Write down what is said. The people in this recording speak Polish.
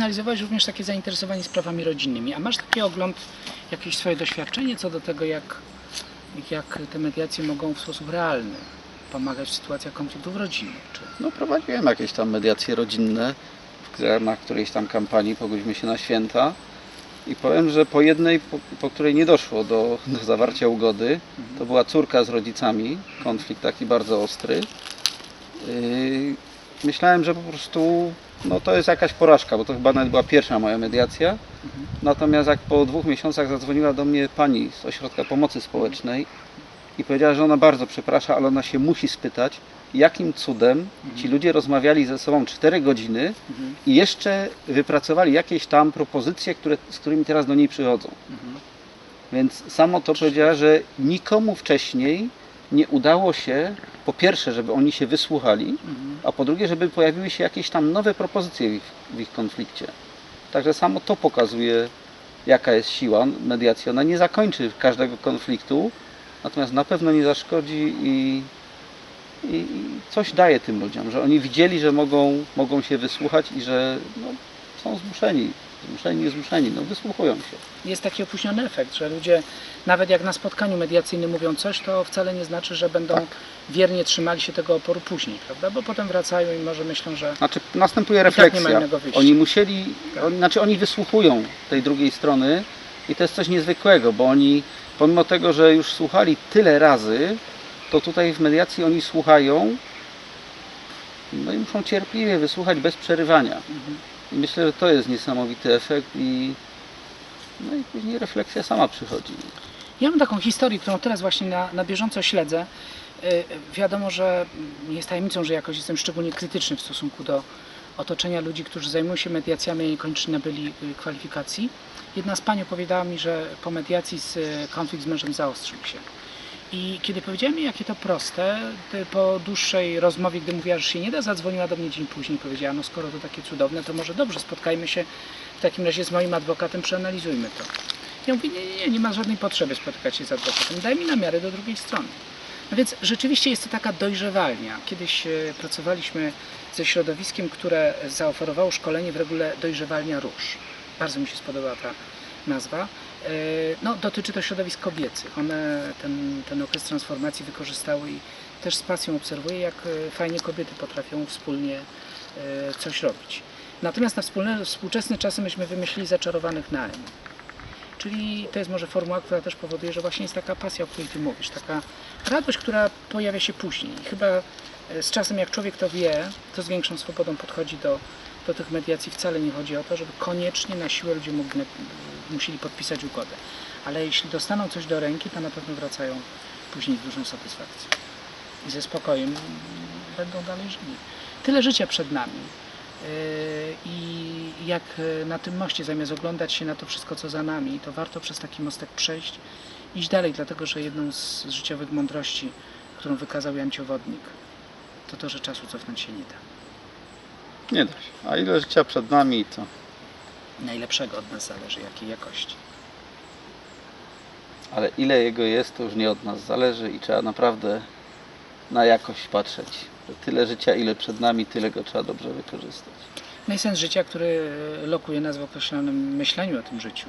Analizowałeś również takie zainteresowanie sprawami rodzinnymi. A masz taki ogląd, jakieś swoje doświadczenie co do tego, jak, jak te mediacje mogą w sposób realny pomagać w sytuacjach konfliktów rodzinnych? Czy... No prowadziłem jakieś tam mediacje rodzinne w ramach którejś tam kampanii Pogódźmy się na święta i powiem, że po jednej, po, po której nie doszło do, do zawarcia ugody, to była córka z rodzicami, konflikt taki bardzo ostry. Yy, myślałem, że po prostu no to jest jakaś porażka, bo to chyba nawet była pierwsza moja mediacja. Natomiast jak po dwóch miesiącach zadzwoniła do mnie pani z Ośrodka Pomocy Społecznej i powiedziała, że ona bardzo przeprasza, ale ona się musi spytać, jakim cudem ci ludzie rozmawiali ze sobą 4 godziny i jeszcze wypracowali jakieś tam propozycje, które, z którymi teraz do niej przychodzą. Więc samo to powiedziała, że nikomu wcześniej nie udało się, po pierwsze, żeby oni się wysłuchali, a po drugie, żeby pojawiły się jakieś tam nowe propozycje w ich, w ich konflikcie. Także samo to pokazuje, jaka jest siła mediacji. Ona nie zakończy każdego konfliktu, natomiast na pewno nie zaszkodzi i, i, i coś daje tym ludziom, że oni widzieli, że mogą, mogą się wysłuchać i że no, są zmuszeni, zmuszeni, niezmuszeni, no wysłuchują się. Jest taki opóźniony efekt, że ludzie nawet jak na spotkaniu mediacyjnym mówią coś, to wcale nie znaczy, że będą Tak. wiernie trzymali się tego oporu później, prawda? Bo potem wracają i może myślą, że Znaczy następuje tak nie ma refleksja. innego wyjścia. oni musieli, Tak. oni, znaczy oni wysłuchują tej drugiej strony i to jest coś niezwykłego, bo oni pomimo tego, że już słuchali tyle razy, to tutaj w mediacji oni słuchają no i muszą cierpliwie wysłuchać bez przerywania. Myślę, że to jest niesamowity efekt i no i później refleksja sama przychodzi. Ja mam taką historię, którą teraz właśnie na, na bieżąco śledzę. Y, Wiadomo, że nie jest tajemnicą, że jakoś jestem szczególnie krytyczny w stosunku do otoczenia ludzi, którzy zajmują się mediacjami i niekoniecznie nabyli y, kwalifikacji. Jedna z pań opowiadała mi, że po mediacji z, y, konflikt z mężem zaostrzył się. I kiedy powiedziałem jej, jakie to proste, po dłuższej rozmowie, gdy mówiła, że się nie da, zadzwoniła do mnie dzień później i powiedziała, no skoro to takie cudowne, to może dobrze, spotkajmy się w takim razie z moim adwokatem, przeanalizujmy to. Ja mówię, nie, nie, nie, nie ma żadnej potrzeby spotykać się z adwokatem, daj mi namiary do drugiej strony. No więc rzeczywiście jest to taka dojrzewalnia. Kiedyś e, pracowaliśmy ze środowiskiem, które zaoferowało szkolenie w regule dojrzewalnia róż. Bardzo mi się spodobała ta nazwa. E, No, dotyczy to środowisk kobiecych. One ten, ten okres transformacji wykorzystały i też z pasją obserwuję, jak e, fajnie kobiety potrafią wspólnie e, coś robić. Natomiast na wspólne, współczesne czasy myśmy wymyślili zaczarowanych naem. Czyli to jest może formuła, która też powoduje, że właśnie jest taka pasja, o której Ty mówisz, taka radość, która pojawia się później. Chyba z czasem, jak człowiek to wie, to z większą swobodą podchodzi do, do tych mediacji. Wcale nie chodzi o to, żeby koniecznie na siłę ludzie mogli, musieli podpisać ugodę. Ale jeśli dostaną coś do ręki, to na pewno wracają później z dużą satysfakcją. I ze spokojem będą dalej żyli. Tyle życia przed nami. Yy, I jak na tym moście, zamiast oglądać się na to wszystko, co za nami, to warto przez taki mostek przejść, iść dalej, dlatego że jedną z życiowych mądrości, którą wykazał Jan Ciowodnik, to to, że czasu cofnąć się nie da. Nie da się. A ile życia przed nami, to Najlepszego od nas zależy, jakiej jakości. ale ile jego jest, to już nie od nas zależy i trzeba naprawdę na jakość patrzeć. Że Tyle życia, ile przed nami, tyle go trzeba dobrze wykorzystać. No i sens życia, który lokuje nas w określonym myśleniu o tym życiu.